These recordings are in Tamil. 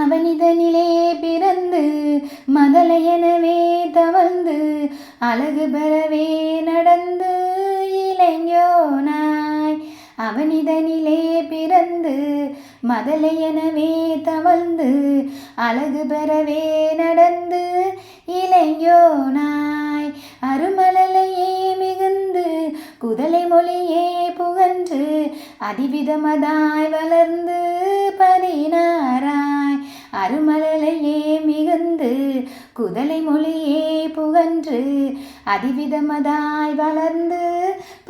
அவனிதனிலே பிறந்து மதலையெனவே தவழ்ந்து அழகு பெறவே நடந்து இளைஞனாய். அவனிதனிலே பிறந்து மதலையெனவே தவழ்ந்து அழகு பெறவே நடந்து இளைஞனாய். அருமலையே மிகுந்து குதலை மொழியே புகன்று அதிவிதமதாய் வளர்ந்து பதினாராய் அருமலையே மிகுந்து குதலை மொழியே புகன்று அதிவிதமதாய் வளர்ந்து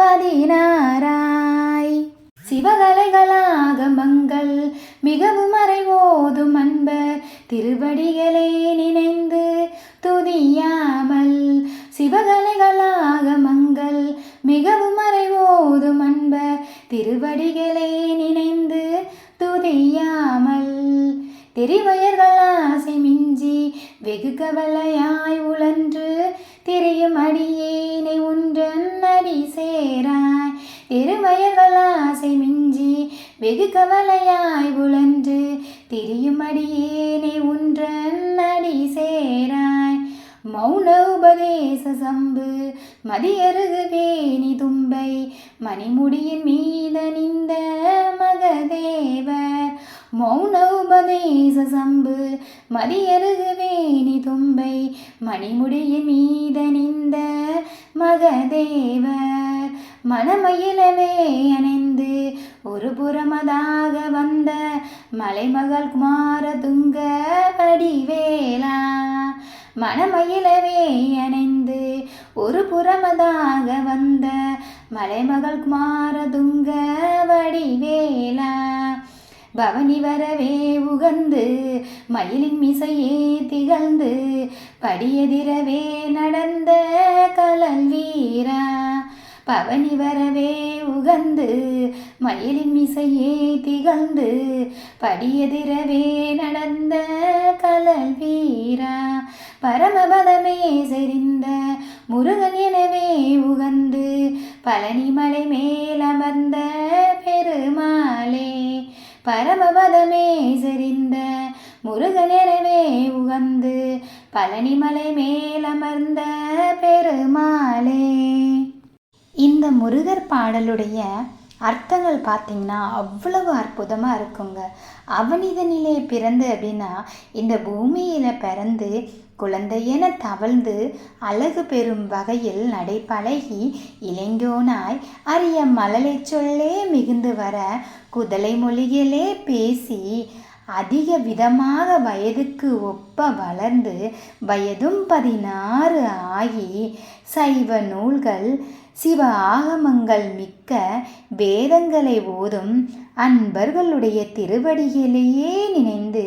பதினாராய் சிவகலைகளாகமங்கள் மிகவும் மறைவோதும் அன்பர் திருவடிகளே நினைந்து துதியாமல் சிவகலைகளாக மங்கள் மிகவும் மறைவோதும் அன்பர் திருவடிகளே வெகு கவலையாய் உழன்று திரியும் அடியேனை உன்றன் அடி சேராய். திருவயர்கள் மிஞ்சி வெகு கவலையாய் உழன்று திரியும் அடியேனை உன்றன் அடி சேராய். மௌன உபதேச சம்பு மதியருகு வேணி தும்பை மணிமுடியின் மீதனிந்த மகதேவர். மௌன உபதேச சம்பு மதியருகு வேணி மணிமுடிய மணிமுடியின் மீதனிந்த மகதேவர் மனமயிலவே அணைந்து ஒரு புறமதாக வந்த மலைமகள் குமார துங்க வடிவேலா. மனமயிலவே அணைந்து ஒரு புறமதாக வந்த மலைமகள் குமார துங்க பவனி வரவே உகந்து மயிலின் மிசையே திகழ்ந்து படியெதிரவே நடந்த கலல் வீரா. பவனி வரவே உகந்து மயிலின் மிசையே திகழ்ந்து படியெதிரவே நடந்த கலல் வீரா. பரமபதமே செறிந்த முருகன் எனவே உகந்து பழனிமலை மேலமர்ந்த பெருமா பரமபதமே செறிந்த முருகன் உகந்து பழனிமலை மேலமர்ந்த பெருமாளே. இந்த முருகர் பாடலுடைய அர்த்தங்கள் பார்த்திங்கன்னா அவ்வளவு அற்புதமாக இருக்குங்க. அவனிதனிலே பிறந்து அப்படின்னா இந்த பூமியில் பிறந்து குழந்தையென தவழ்ந்து அழகு பெறும் வகையில் நடைபழகி இளைஞனாய் அரிய மழலை சொல்லே மிகுந்து வர குதலை மொழிகளே பேசி அதிக விதமாக வயதுக்கு ஒப்ப வளர்ந்து வயதும் பதினாறு ஆகி சைவ நூல்கள் சிவ ஆகமங்கள் மிக்க வேதங்களை ஓதும் அன்பர்களுடைய திருவடிகளையே நினைந்து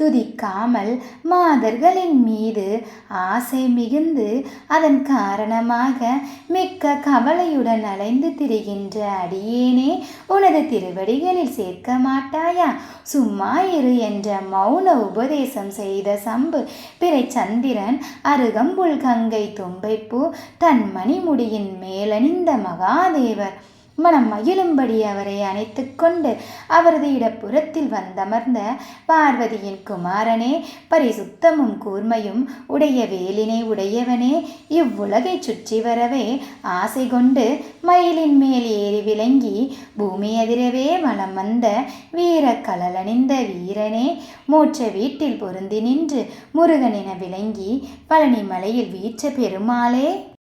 துதிக்காமல் மாதர்களின் மீது ஆசை மிகுந்து அதன் காரணமாக மிக்க கவலையுடன் அலைந்து திரிகின்ற அடியேனே உனது திருவடிகளில் சேர்க்க மாட்டாயா? சும்மா இரு என்ற மௌன உபதேசம் செய்த சம்பு பிறை சந்திரன் அருகம்புல் கங்கை தும்பைப்பூ தன் மணிமுடியின் மேலணிந்த மகாதேவர். மனம் மகிழும்படி அவரை அணைத்து கொண்டு அவரது இடப்புறத்தில் வந்தமர்ந்த பார்வதியின் குமாரனே பரிசுத்தமும் கூர்மையும் உடைய வேலினை உடையவனே இவ்வுலகை சுற்றி வரவே ஆசை கொண்டு மயிலின் மேல் ஏறி விளங்கி பூமி அதிரவே மனம் வந்த வீர கலலணிந்த வீரனே மூற்ற வீட்டில் பொருந்தி நின்று முருகனென விளங்கி பழனி மலையில் வீற்ற பெருமாளே